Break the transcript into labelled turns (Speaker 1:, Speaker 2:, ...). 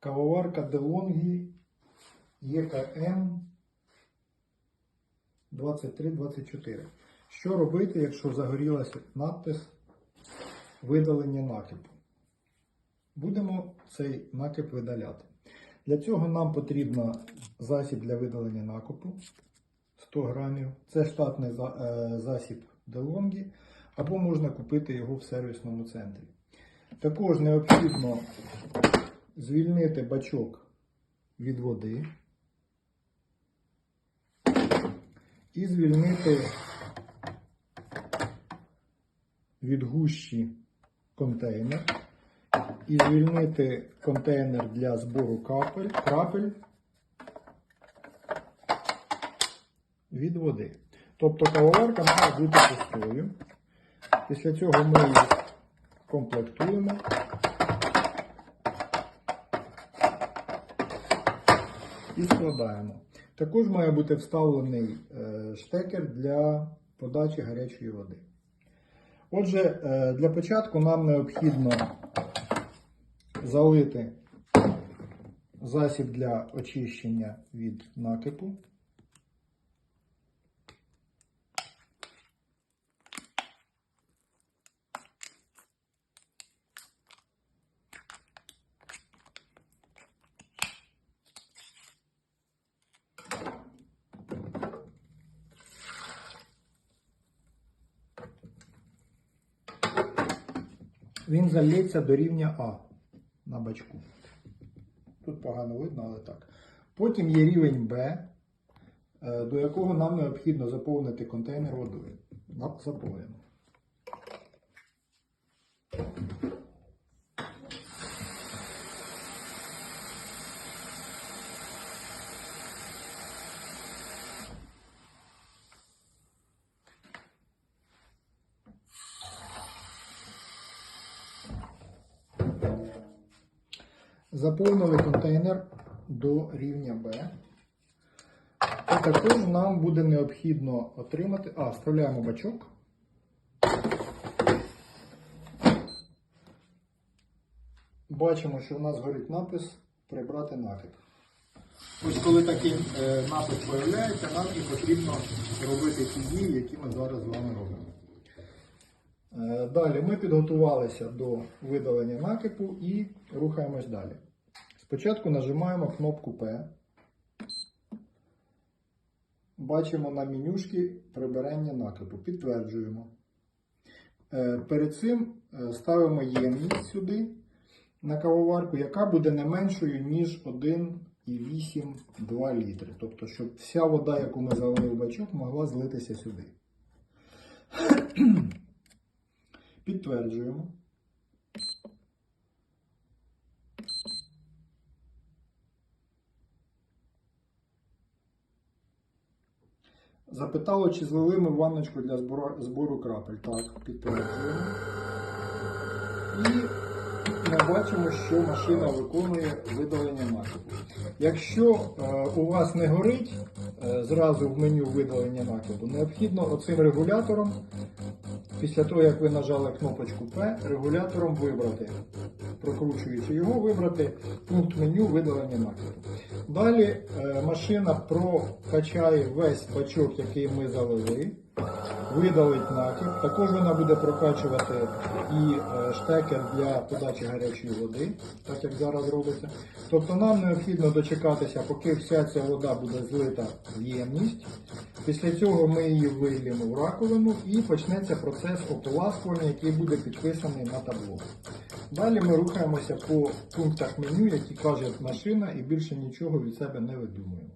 Speaker 1: Кавоварка DeLonghi ЄКМ 2324. Що робити, якщо загорілася надпис видалення накипу? Будемо цей накип видаляти. Для цього нам потрібно засіб для видалення накипу 100 грамів. Це штатний е, засіб DeLonghi, або можна купити його в сервісному центрі. Також необхідно звільнити бачок від води і звільнити від гущі контейнер і звільнити контейнер для збору капель, крапель від води. Тобто кавоварка має бути пустою. Після цього ми її комплектуємо. І складаємо. Також має бути вставлений е, штекер для подачі гарячої води. Отже, е, для початку нам необхідно залити засіб для очищення від накипу. Він зальється до рівня А на бачку. Тут погано видно, але так. Потім є рівень Б, е, до якого нам необхідно заповнити контейнер водою. Заповнимо. Заповнили контейнер до рівня Б. І також нам буде необхідно отримати. А, вставляємо бачок. Бачимо, що у нас горить напис Прибрати накид. Ось коли такий е, напис з'являється, нам і потрібно робити ті дії, які ми зараз з вами робимо. Е, Далі ми підготувалися до видалення накипу і рухаємось далі. Спочатку нажимаємо кнопку P. Бачимо на менюшки прибирання накипу. Підтверджуємо. Е, Перед цим е, ставимо ємність сюди на кавоварку, яка буде не меншою, ніж 1,8-2 літри. Тобто, щоб вся вода, яку ми залили в бачок, могла злитися сюди. Підтверджуємо. Запитало, чи злили ми ванночку для збору, збору крапель. Так, підтверджуємо. І ми бачимо, що машина виконує видалення накипу. Якщо е, у вас не горить е, зразу в меню видалення накипу, необхідно оцим регулятором, після того як ви нажали кнопочку P, регулятором вибрати, прокручуючи його, вибрати пункт меню видалення накладу. Далі е, машина прокачає весь бачок, який ми залили, видалить накип. Також вона буде прокачувати і е, штекер для подачі гарячої води, так як зараз робиться. Тобто нам необхідно дочекатися, поки вся ця вода буде злита в ємність. Після цього ми її вильємо в раковину і почнеться процес ополаскування, який буде підписаний на табло. Далі ми рухаємося по пунктах меню, які каже машина, і більше нічого від себе не видумуємо.